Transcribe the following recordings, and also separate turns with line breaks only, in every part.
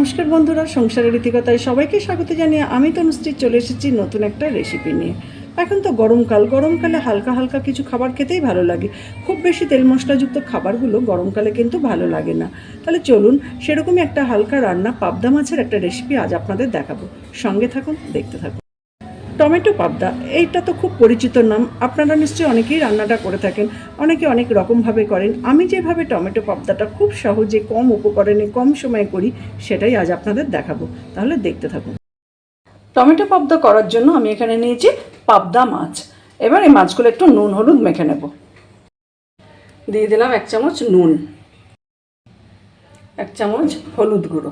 নমস্কার বন্ধুরা, সংসারের রীতিকতায় সবাইকে স্বাগত জানিয়ে আমি তনুশ্রী চলে এসেছি নতুন একটা রেসিপি নিয়ে। এখন তো গরমকাল গরমকালে হালকা হালকা কিছু খাবার খেতেই ভালো লাগে। খুব বেশি তেল মশলাযুক্ত খাবারগুলো গরমকালে কিন্তু ভালো লাগে না। তাহলে চলুন, সেরকমই একটা হালকা রান্না পাবদা মাছের একটা রেসিপি আজ আপনাদের দেখাবো। সঙ্গে থাকুন, দেখতে থাকুন। টমেটো পাবদা, এইটা তো খুব পরিচিত নাম। আপনারা নিশ্চয়ই অনেকেই রান্নাটা করে থাকেন, অনেকে অনেক রকমভাবে করেন। আমি যেভাবে টমেটো পাবদাটা খুব সহজে কম উপকরণে কম সময়ে করি, সেটাই আজ আপনাদের দেখাবো। তাহলে দেখতে থাকুন। টমেটো পাবদা করার জন্য আমি এখানে নিয়েছি পাবদা মাছ। এবার এই মাছগুলো একটু নুন হলুদ মেখে নেব। দিয়ে দিলাম এক চামচ নুন, এক চামচ হলুদ গুঁড়ো।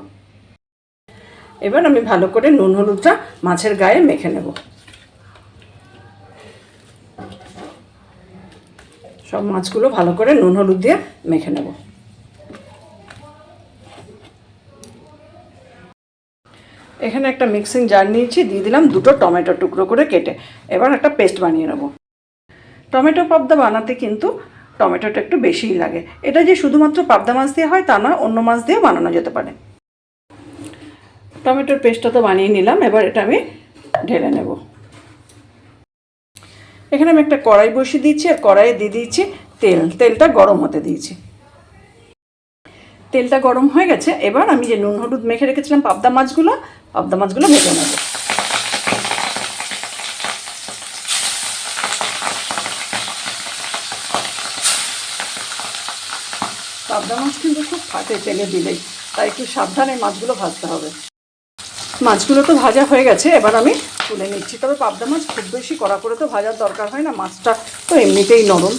এবার আমি ভালো করে নুন হলুদটা মাছের গায়ে মেখে নেব। সব মাছগুলো ভালো করে নুন, হলুদ দিয়ে মেখে নেব। এখানে একটা মিক্সিং জার নিয়েছি, দিয়ে দিলাম দুটো টমেটো টুকরো করে কেটে। এবার একটা পেস্ট বানিয়ে নেব। টমেটো পাবদা বানাতে কিন্তু টমেটোটা একটু বেশিই লাগে। এটা যে শুধুমাত্র পাবদা মাছ দিয়ে হয় তা না অন্য মাছ দিয়েও বানানো যেতে পারে। টমেটোর পেস্টটা তো বানিয়ে নিলাম, এবার এটা আমি ঢেলে নেব। এখানে আমি একটা কড়াই বসিয়ে দিয়েছি, আর কড়াইয়ে দিয়ে দিয়েছি তেল। তেলটা গরম হতে দিয়েছি। তেলটা গরম হয়ে গেছে। এবার আমি যে নুন হলুদ মেখে রেখেছিলাম পাবদা মাছগুলো পাবদা মাছগুলো ভেজে নেব। পাবদা মাছ কিন্তু খুব ফাটে তেলে দিলেই, তাই একটু সাবধানে মাছগুলো ভাজতে হবে। মাছগুলো তো ভাজা হয়ে গেছে, এবার আমি তুলে নিচ্ছি। তবে পাবদা মাছ খুব বেশি কড়া করে তো ভাজার দরকার হয় না, মাছটা তো এমনিতেই নরম।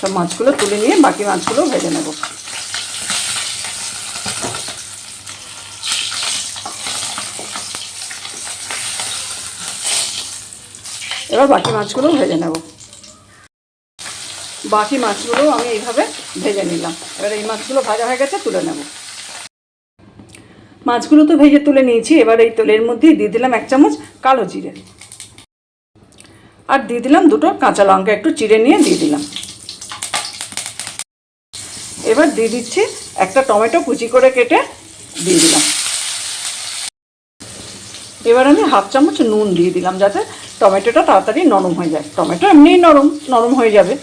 সব মাছগুলো তুলে নিয়ে বাকি মাছগুলো ভেজে নেব। এবার বাকি মাছগুলো ভেজে নেব। বাকি মাছগুলো আমি এইভাবে ভেজে নিলাম। এবার এই মাছগুলো ভাজা হয়ে গেছে তুলে নেব। মাছগুলো তো ভেজে তুলে নিয়েছি, এবার এই তেলের মধ্যে দিয়ে দিলাম এক চামচ কালো জিরে। আর দিয়ে দিলাম দুটো কাঁচা লঙ্কা, একটু চিড়ে নিয়ে দিয়ে দিলাম। এবার দিয়ে দিচ্ছি একটা টমেটো কুচি করে কেটে দিয়ে দিলাম। এবার আমি হাফ চামচ নুন দিয়ে দিলাম যাতে টমেটোটা তাড়াতাড়ি নরম হয়ে যায়। টমেটো এমনিই নরম নরম হয়ে যাবে।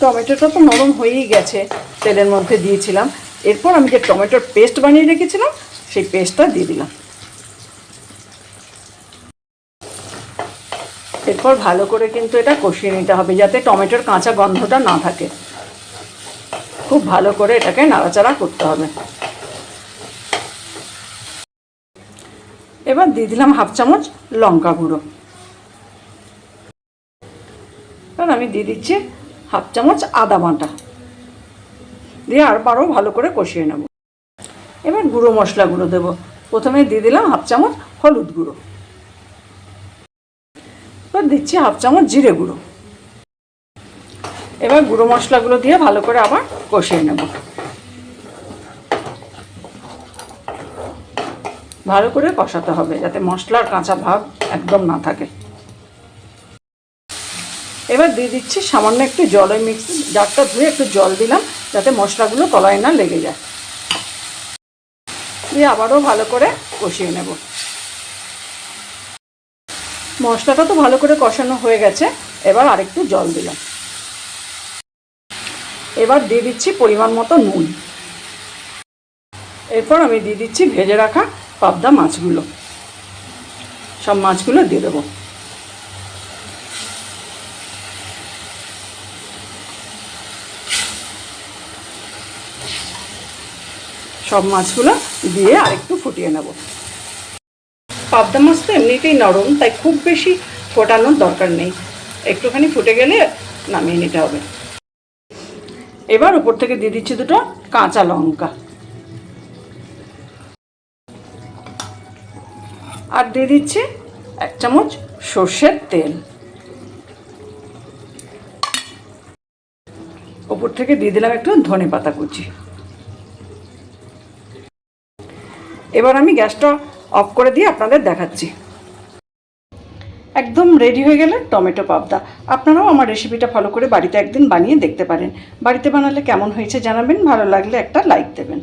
টমেটোটা তো নরম হয়েই গেছে, তেলের মধ্যে দিয়েছিলাম। এরপর আমি যে টমেটোর পেস্ট বানিয়ে রেখেছিলাম, সেই পেস্টটা দিয়ে দিলাম। এরপর ভালো করে কিন্তু এটা কষিয়ে নিতে হবে যাতে টমেটোর কাঁচা গন্ধটা না থাকে। খুব ভালো করে এটাকে নাড়াচাড়া করতে হবে। এবার দিয়ে দিলাম হাফ চামচ লঙ্কা গুঁড়ো। এবার আমি দিয়ে দিচ্ছি হাফ চামচ আদা বাটা। দিয়ে আরবারও ভালো করে কষিয়ে নেব। এবার গুঁড়ো মশলাগুলো দেবো। প্রথমে দিয়ে দিলাম হাফ চামচ হলুদ গুঁড়ো। এবার দিচ্ছি হাফ চামচ জিরে গুঁড়ো। এবার গুঁড়ো মশলাগুলো দিয়ে ভালো করে আবার কষিয়ে নেব। ভালো করে কষাতে হবে যাতে মশলার কাঁচা ভাব একদম না থাকে। এবার দিয়ে দিচ্ছি সামান্য একটু জল মিক্স জারটা ধুয়ে একটু জল দিলাম, যাতে মশলাগুলো তলায় না লেগে যায়। দিয়ে আবারও ভালো করে কষিয়ে নেব। মশলাটা তো ভালো করে কষানো হয়ে গেছে, এবার আরেকটু জল দিলাম। এবার দিয়ে দিচ্ছি পরিমাণ মতো নুন। এরপর আমি দিয়ে দিচ্ছি ভেজে রাখা পাবদা মাছগুলো। সব মাছগুলো দিয়ে দেবো। সব মাছগুলো দিয়ে আরেকটু ফুটিয়ে নেব। পাবদা মাছ তো এমনিতেই নরম, তাই খুব বেশি ফোটানোর দরকার নেই। একটুখানি ফুটে গেলে নামিয়ে নিতে হবে। এবার উপর থেকে দিয়ে দিচ্ছি দুটো কাঁচা লঙ্কা। আর দিয়ে দিচ্ছি এক চামচ সর্ষের তেল। ওপর থেকে দিয়ে দিলাম একটু ধনে পাতা কুচি। এবার আমি গ্যাসটা অফ করে দিয়ে আপনাদের দেখাচ্ছি। একদম রেডি হয়ে গেলে টমেটো পাবদা। আপনারাও আমার রেসিপিটা ফলো করে বাড়িতে একদিন বানিয়ে দেখতে পারেন। বাড়িতে বানালে কেমন হয়েছে জানাবেন, ভালো লাগলে একটা লাইক দেবেন।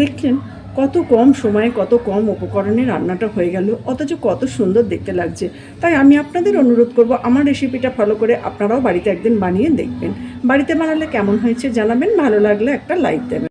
দেখলেন কত কম সময়ে কত কম উপকরণে রান্নাটা হয়ে গেল, অথচ কত সুন্দর দেখতে লাগছে। তাই আমি আপনাদের অনুরোধ করব, আমার রেসিপিটা ফলো করে আপনারাও বাড়িতে একদিন বানিয়ে দেখবেন। বাড়িতে বানালে কেমন হয়েছে জানাবেন, ভালো লাগলে একটা লাইক দেবেন।